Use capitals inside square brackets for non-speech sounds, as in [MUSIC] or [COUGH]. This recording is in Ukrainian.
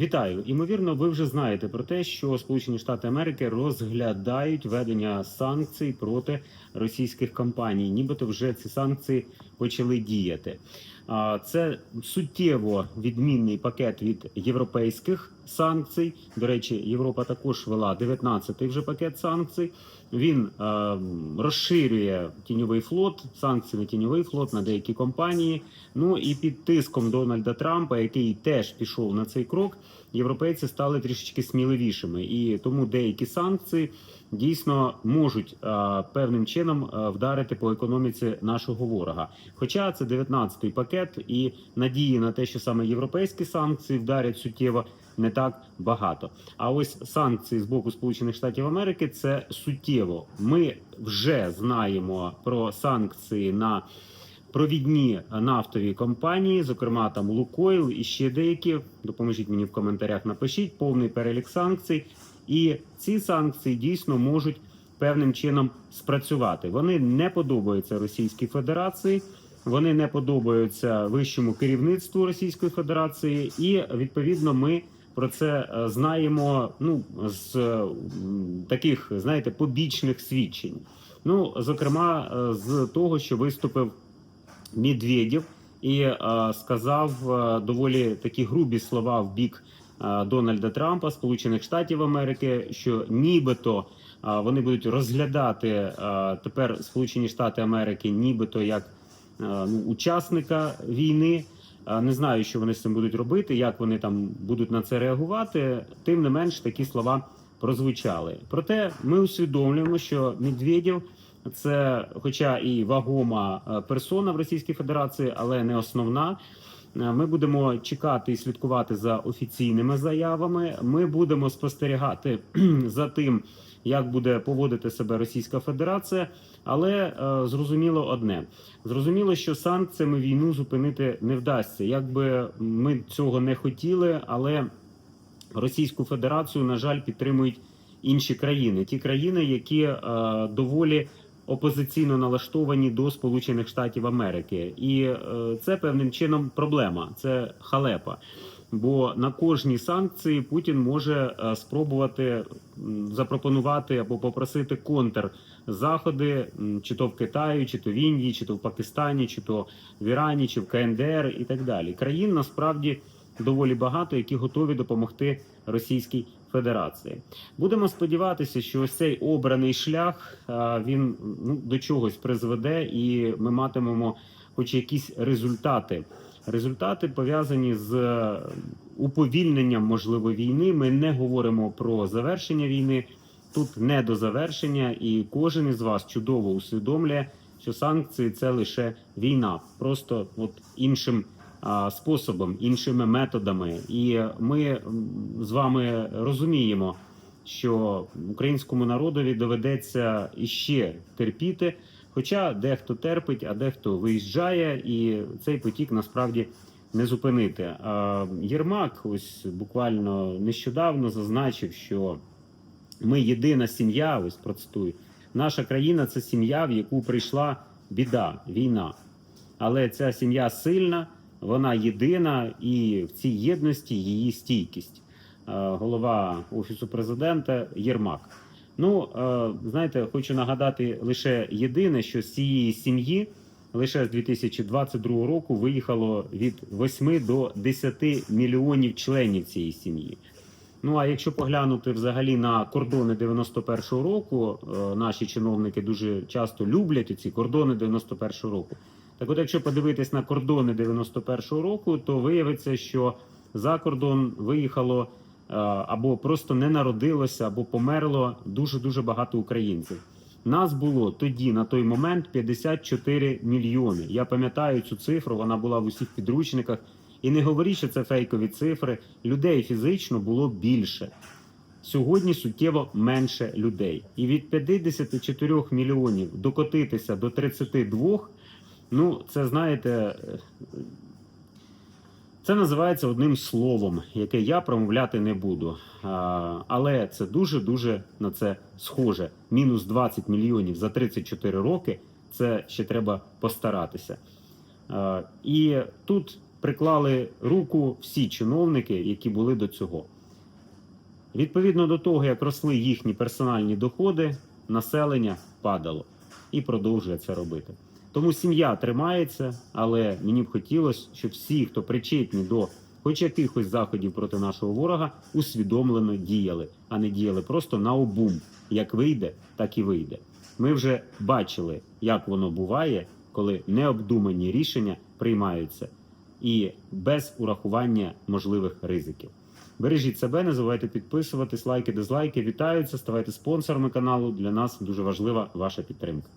Вітаю! Імовірно, ви вже знаєте про те, що Сполучені Штати Америки розглядають введення санкцій проти російських компаній, нібито вже ці санкції почали діяти. А, Це суттєво відмінний пакет від європейських санкцій. До речі, Європа також вела 19-й вже пакет санкцій. Він е, розширює тіньовий флот, санкції на тіньовий флот на деякі компанії. Ну і під тиском Дональда Трампа, який теж пішов на цей крок, європейці стали трішечки сміливішими, і тому деякі санкції дійсно можуть е, певним чином е, вдарити по економіці нашого ворога. Хоча це 19-й пакет, і надії на те, що саме європейські санкції вдарять суттєво. Не так багато. А ось санкції з боку Сполучених Штатів Америки це суттєво. Ми вже знаємо про санкції на провідні нафтові компанії, зокрема там Лукойл і ще деякі. Допоможіть мені в коментарях. Напишіть повний перелік санкцій, і ці санкції дійсно можуть певним чином спрацювати. Вони не подобаються Російській Федерації. Вони не подобаються вищому керівництву Російської Федерації, і відповідно ми про це е, знаємо. Ну з таких, знаєте, побічних свідчень. Ну, зокрема, е, з того, що виступив Медведєв і е, сказав е, доволі такі грубі слова в бік е, Дональда Трампа, Сполучених Штатів Америки, що нібито е, вони будуть розглядати е, тепер Сполучені Штати Америки, нібито як е, ну, учасника війни. Не знаю, що вони з цим будуть робити, як вони там будуть на це реагувати. Тим не менш, такі слова прозвучали. Проте ми усвідомлюємо, що Медведєв це, хоча і вагома е, персона в Російській Федерації, але не основна. Е, Ми будемо чекати і слідкувати за офіційними заявами. Ми будемо спостерігати [CLEARS THROAT] за тим, як буде поводити себе Російська Федерація. Але е, зрозуміло одне: зрозуміло, що санкціями війну зупинити не вдасться. Якби ми цього не хотіли, але Російську Федерацію, на жаль, підтримують інші країни, ті країни, які е, доволі опозиційно налаштовані до Сполучених Штатів Америки, і е, це певним чином проблема, це халепа. Бо на кожні санкції Путін може е, спробувати запропонувати або попросити контр заходи, м, чи то в Китаї, чи то в Індії, чи то в Пакистані, чи то в Ірані, чи в КНДР і так далі. Країн насправді доволі багато, які готові допомогти Російській Федерації. Будемо сподіватися, що ось цей обраний шлях він ну, до чогось призведе, і ми матимемо хоч якісь результати. Результати пов'язані з е, уповільненням можливо війни. Ми не говоримо про завершення війни. Тут не до завершення, і кожен із вас чудово усвідомлює, що санкції це лише війна, просто от іншим а, способом, іншими методами. І ми з вами розуміємо, що українському народові доведеться іще терпіти. Хоча дехто терпить, а дехто виїжджає, і цей потік насправді не зупинити. А Єрмак, ось буквально нещодавно зазначив, що ми єдина сім'я. Ось процитую. Наша країна це сім'я, в яку прийшла біда, війна. Але ця сім'я сильна, вона єдина, і в цій єдності її стійкість. Голова офісу президента Єрмак. Ну, е, знаєте, хочу нагадати лише єдине, що з цієї сім'ї лише з 2022 року виїхало від 8 до 10 мільйонів членів цієї сім'ї. Ну а якщо поглянути взагалі на кордони 91-го року, е, наші чиновники дуже часто люблять ці кордони 91-го року. Так, от, якщо подивитись на кордони 91-го року, то виявиться, що за кордон виїхало або просто не народилося, або померло дуже дуже багато українців. Нас було тоді, на той момент, 54 мільйони. Я пам'ятаю цю цифру, вона була в усіх підручниках. І не говоріть, що це фейкові цифри. Людей фізично було більше. Сьогодні суттєво менше людей. І від 54 мільйонів докотитися до 32, ну це знаєте, е, це називається одним словом, яке я промовляти не буду. Але це дуже дуже на це схоже. Мінус 20 мільйонів за 34 роки. Це ще треба постаратися. І тут приклали руку всі чиновники, які були до цього. Відповідно до того, як росли їхні персональні доходи, населення падало і продовжує це робити. Тому сім'я тримається, але мені б хотілося, щоб всі, хто причетні до хоч якихось заходів проти нашого ворога, усвідомлено діяли, а не діяли просто на обум. Як вийде, так і вийде. Ми вже бачили, як воно буває, коли необдумані рішення приймаються і без урахування можливих ризиків. Бережіть себе, не забувайте підписуватись, лайки, дизлайки. Вітаються, ставайте спонсорами каналу. Для нас дуже важлива ваша підтримка.